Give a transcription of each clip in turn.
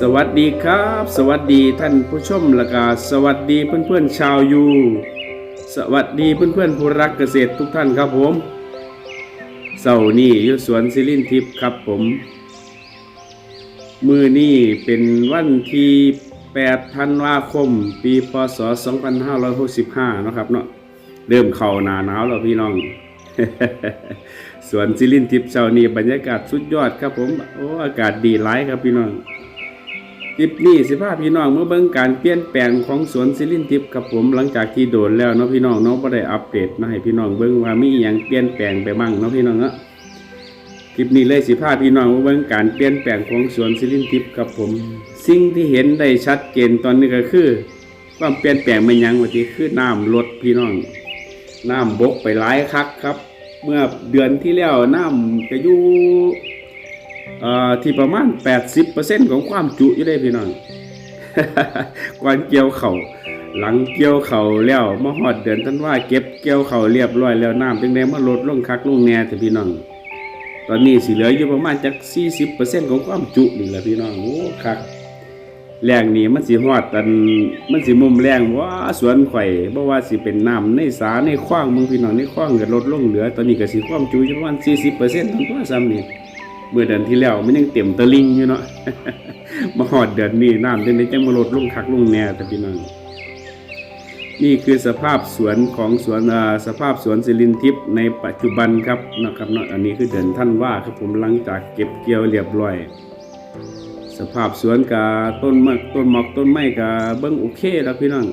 สวัสดีครับ สวัสดีท่านผู้ชมและก็สวัสดีเพื่อนๆชาวยู สวัสดีเพื่อนๆผู้รักเกษตรทุกท่านครับผมเสาร์นี้อยู่สวนซิลินทิพย์ครับผม มือนี้เป็นวันที่8ธันวาคม ปีพศ 2565นาะครับเนาะเริ่มเข้าหนาหนาวแล้วพี่น้องสวนซิลินทิพย์เช้านี้บรรยากาศสุดยอดครับผม โอ้ อากาศดีหลายครับพี่น้อง คลิปนี้สิพาพี่น้องเมื่อเบิ่งการเปลี่ยนแปลงของสวนซิลินทิพย์กับผมหลังจากที่โดนแล้วเนาะพี่น้องเนาะบ่ได้อัปเดตมาให้พี่น้องเบิ่งว่ามีอหยังเปลี่ยนแปลงไปบ้างเนาะพี่น้องเนาะคลิปนี้เลยสิพาพี่น้องเมาเบิ่งการเปลี่ยนแปลงของสวนซิลินทิพย์กับผม สิ่งที่เห็นได้ชัดเจนตอนนี้ก็คือความเปลี่ยนแปลงมันยังว่าที่คือน้ำลดพี่น้องน้ำบกไปหลายคักครับ เมื่อเดือนที่แล้วน้ำก็อยู่ ที่ประมาณ 80%ของความจุอยู่ได้พี่น้องก่อนเกี่ยวเขา่าหลังเกี่ยวเข่าแล้วมาฮอดเดือนธันว่าเก็บเกี่ยวเข่าเรียบร้อยแล้วน้ำจังได๋มาลดลงคักลงแน่แต่พี่น้อง ตอนนี้สิเหลืออยู่ประมาณจัก40%ของความจุนี่แหละพี่น้องโอ้คักแรงนี่มันสิฮอดอันมันสิมุมแรงว่าสวนไข่อยบ่ว่าสิเป็นน้ำในสาในคว้างมึงพี่น้องในคว้างก็ลดลงเหลือ ตอนนี้ก็สิความจุอยู่ประมาณ40%ทั้งตัวซ้ำนี่ เมื่อเดือนที่แล้วมันยังเต็มตะลิงอยู่เนาะมาหอดเดือนนี้น้ำจังได้จังมาลดลงคักลงแน่แต่พี่น้องนี่คือสภาพสวนของสวนสภาพสวนสิรินทิพย์ในปัจจุบันครับนะครับเนาะอันนี้คือเดือนท่านว่าครับผมหลังจากเก็บเกี่ยวเรียบร้อย สภาพสวนกับต้นมะต้นหมอกต้นไม้กับเบิ้งโอเคแล้วพี่น้อง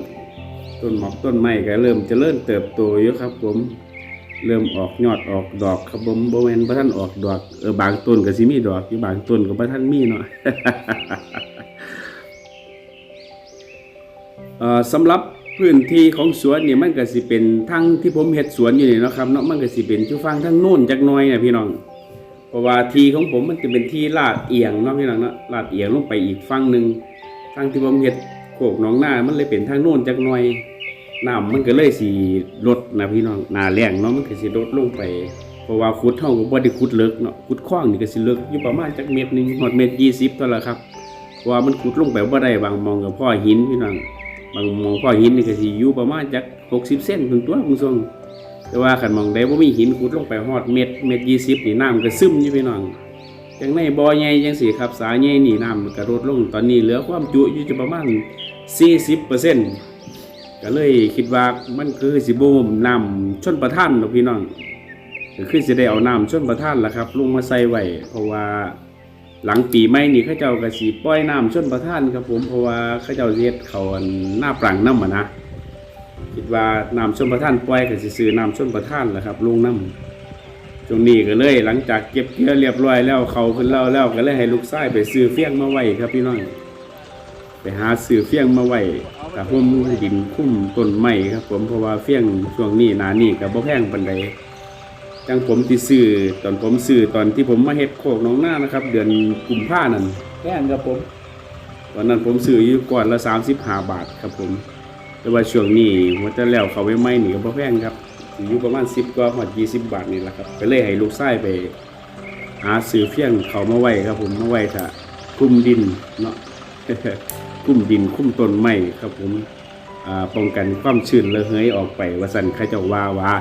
ต้นหมอกต้นไม้ก็เริ่มจะเริ่มเติบโตอยู่ครับผม เริ่มออกยอดออกดอกครับผมบ่แม่นบ่ทันออกดอกเออบางต้นก็สิมีดอกอยู่บางต้นก็บ่ทันมีเนาะเอ่อสำหรับพื้นที่ของสวนนี่มันก็สิเป็นทั้งที่ผมเฮ็ดสวนอยู่นี่เนะครับเนาะมันก็สิเป็นอยู่ฝั่งทางโน้นจักหน่อยนะพี่น้องเพราะว่าที่ของผมมันจะเป็นที่ลาดเอียงเนาะพี่น้องเนาะลาดเอียงลงไปอีกฝั่งหนึ่งทางที่ผมเฮ็ดโคกหนองหน้ามันเลยเป็นทางโน้นจักหน่อย น้ำมันก็เลยสีลดนะพี่น้องนาแรงเนาะมันก็สิลดลงไปเพราะว่าขุดเท่ากับบ่ได้ขุดเลิกเนาะขุดคว้างนี่ก็สิเลิกอยู่ประมาณจักเมตรหนึงหอดเมตรยี่สิบเท่านั้นละครับเพราะว่ามันขุดลงไปบ่าได้บางมองกับพ่อหินพี่น้องบางมองพ่อหินนี่ก็สิอยู่ประมาณจักหกสิบเซนถึงตัวคุณทรงแต่ว่าขันมองใดบ่ามีหินขุดลงไปฮอดเมตรเมตรยี่สิบนี่น้ำก็ซึมอยู่พี่น้องจังในบ่อใหญ่จังสิครับสาใหญ่นี่น้ำมันก็ลดลงตอนนี้เหลือความจุอยู่จะประมาณสี่สิบเปอร์เซ็นต์ ก็เลยคิดว่ามันคือสิบูมน้ำชนประทานเนาะพี่น้องก็คือสิได้เอาน้ำชนประทานละครับลงมาใส่ไว้เพราะว่าหลังปีใหม่นี่เขาเจ้าก็สิปล่อยน้ำชนประทานครับผมเพราะว่าเขาเจ้าเฮ็ดเขาหน้าปรังน้ำอะนะคิดว่าน้ำชนประทานปล่อยก็สิซื้อน้ำชนประทานละครับลงน้ำช่วงนี้ก็เลยหลังจากเก็บเกี่ยวเรียบร้อยแล้วเขาขึ้นแล้วแล้วก็เลยให้ลูกชายไปซื้อเฟี้ยงมาไว้ครับพี่น้อง หาซื้อเฟี้ยงมาไว้แต่ห่มดินคุ้มต้นไม้ครับ ผมเพราะว่าเฟี้ยงช่วงนี้หนานี่กับบ่แพงปานใดจังผมที่ซื้อตอนผมซื้อตอนที่ผมมาเฮ็ดโคกหน้องหน้านะครับ เดือนกุมภานั่นแพงครับผมตอนนั้นผมซื้ออยู่ก่อนละ35บาทครับผม แต่ว่าช่วงนี้หัวจะแล้วเขาไม่ไม่นี่ก็บ่แพงครับอยู่ประมาณ10กว่าหอด20บาทนี่แหละครับก็เลยให้ลูกชายไปหาซื้อเฟี้ยงเขามาไว้ครับผมมาไว้ถ้าคลุมดินเนาะ คุ้มดินคุ้มต้นไม้ครับผมป้องกันความชื้นระเหยออกไปว่าสันเขาเจะว่าว่า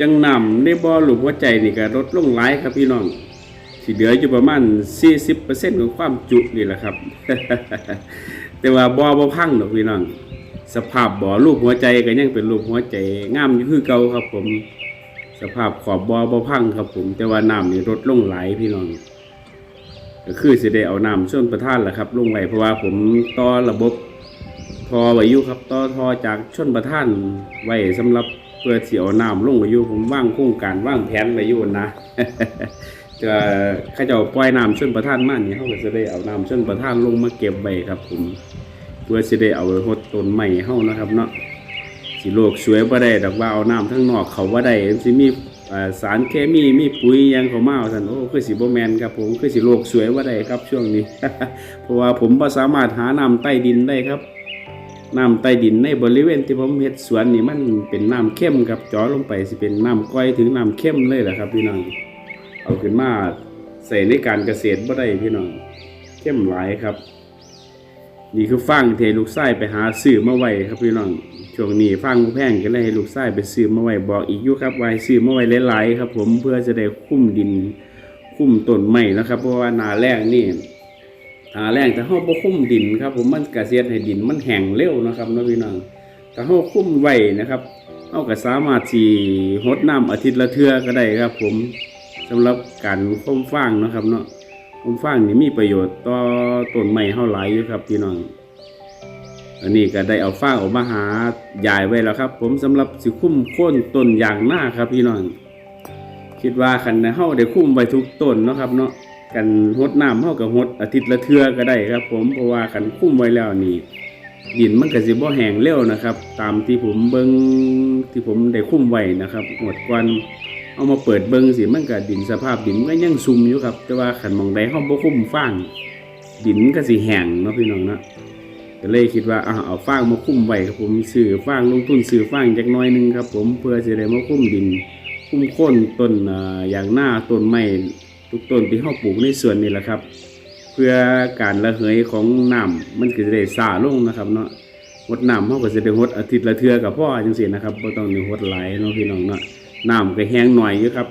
จังนำในบ่อหลุมหัวใจนี่ก็ลดลงหลายครับพี่น้องสิเหลืออยู่ประมาณ 40%ของความจุนี่แหละครับ แต่ว่าบ่อบ่พังดอกพี่น้องสภาพบ่อรูปหัวใจก็ยังเป็นรูปหัวใจงามอยู่คือเก่าครับผม สภาพขอบบ่อบ่พังครับผม แต่ว่าน้ำนี่ลดลงหลายพี่น้อง ก็คือสิได้เอาน้ำช่วงประทานแหละครับลงไว้เพราะว่าผมต่อระบบทอไว้อยู่ครับต่อทอจากชนประทานไว้สำหรับเพื่อที่เอาน้ำลงไว้อยู่ผมว่างโครงการว่างแผนไว้อยู่นะจะข้าเจ้าปล่อยน้ำชนประทานมานี่เขาก็จะได้เอาน้ำชนประทานลงมาเก็บไว้ครับ ผม เพื่อสิได้เอาไปหดต้นไม้เฮานะครับเนาะสิโลกสวยบ่ได้ดอกว่าเอาน้ำทั้งนอกเขาบ่ได้สิมี สารเคมีมีปุ๋ยยังเข้ามาว่านโอ้คือสิบแมนครับผมคือสิโลกสวยบ่ได้ครับช่วงนี้ เพราะว่าผมบ่สามารถหาน้ำใต้ดินได้ครับน้ำใต้ดินในบริเวณที่ผมเฮ็ดสวนนี่มันเป็นน้ำเข้มครับจอลงไปสิเป็นน้ำก้อยถึงน้ำเข้มเลยแหละครับ พี่น้องเอาขึ้นมาใส่ในการเกษตรบ่ได้พี่น้องเข้มหลายครับ นี่คือฟางเทลูกไส้ไปหาซื้อมาไว้ครับพี่น้องช่วงนี้ฟางบ่แพงก็เลยให้ลูกไส้ไปซื้อมาไว้บอกอีกยู่ครับว่าให้ซื้อมาไว้หลายๆครับ ผมเพื่อจะได้คุ้มดิน คุ้มต้นไม้นะครับ เพราะว่านาแรงนี่หาแรงถ้าเฮาบ่คุ้มดินครับ ผมมันก็เสียให้ดินมันแห้งเร็วนะครับนะพี่น้องถ้าเฮาคุ้มไว้นะครับเฮาก็สามารถสิรดน้ำอาทิตย์ละเทื่อก็ได้ครับ ผมสำหรับการคุ้มฟางนะครับเนาะ ค้มฟางนี่มีประโยชน์ต่อต้นไม้เฮาหลายอยู่ครับพี่น้อง อันนี้ก็ได้เอาฟางออกมาหายายไว้แล้วครับ ผมสำหรับสิคุ้มโค่นต้นอย่างหน้าครับพี่น้อง คิดว่าคันเฮาได้คุ้มไว้ทุกต้นเนาะครับเนาะกันหดน้ำเฮากับหดอาทิตย์ละเทือก็ได้ครับ ผมเพราะว่ากันคุ้มไว้แล้วนี่ดินมันก็สิบ่แห้งเร็วนะครับ ตามที่ผมเบิ่งที่ผมได้คุ้มไว้นะครับหมดก่อน เอามาเปิดเบิ่งสิมันก็ดินสภาพดินมันก็ยังซุ่มอยู่ครับ แต่ว่าขันมองใดเฮาบ่คุ้มฟางดินก็สิแห้งเนาะพี่น้องเนาะก็เลยคิดว่าเอาเอาฟางมาคุ้มไว้ครับผมซื้อฟางลงทุนซื้อฟางจักน้อยหนึงครับ ผมเพื่อสิได้มาคุ้มดิน คุ้มค่นต้นอย่างหน้าต้นไม้ทุกต้นที่เฮาปลูกในสวนนี่แหละครับ เพื่อการระเหยของน้ำมันก็จะได้ซาลงนะครับเนาะหดน้ำเฮาก็จะได้หดอาทิตย์ละเทือกับพ่อจังซี่นะครับบ่ต้องได้หดหลเนาะพี่น้องเนาะ น้ำก็แห้งหน่อยอยู่ครับ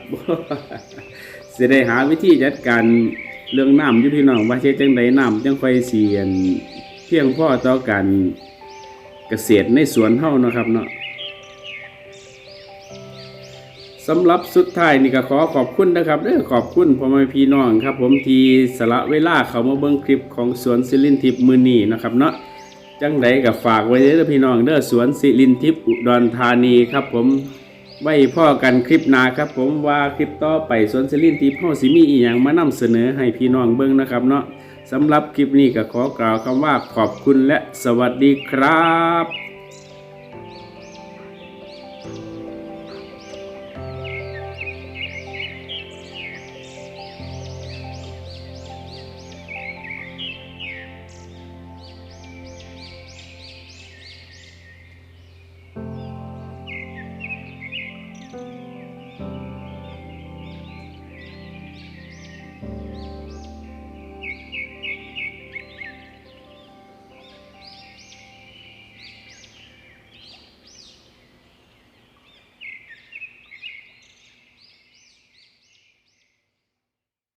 สิได้หาวิธีจัดการเรื่องน้ำยู่พี่น้องว่าเฮ็ดจังไดน้ำจังค่อยเสียนเพียงพ่อต่อการเกษตรในสวนเฮานะครับเนาะสำหรับสุดท้ายนี่ก็ขอขอบคุณนะครับเด้อขอบคุณพ่อแม่พี่น้องครับ ผมทีสละเวลาเขามาเบิ่งคลิปของสวนสิรินทิพย์มือนีนะครับเนาะจังใดก็ฝากไว้เด้อพี่น้องเด้อสวนสิรินทิพย์อุดรธานีครับผม ไว้พ่อกันคลิปหน้าครับ ผมว่าคลิปต่อไปสวนสิรินทิพย์เฮาสิมีอีหยังมานำเสนอให้พี่น้องเบิ้งนะครับเนาะสำหรับคลิปนี้ก็ขอกล่าวคำว่าขอบคุณและสวัสดีครับ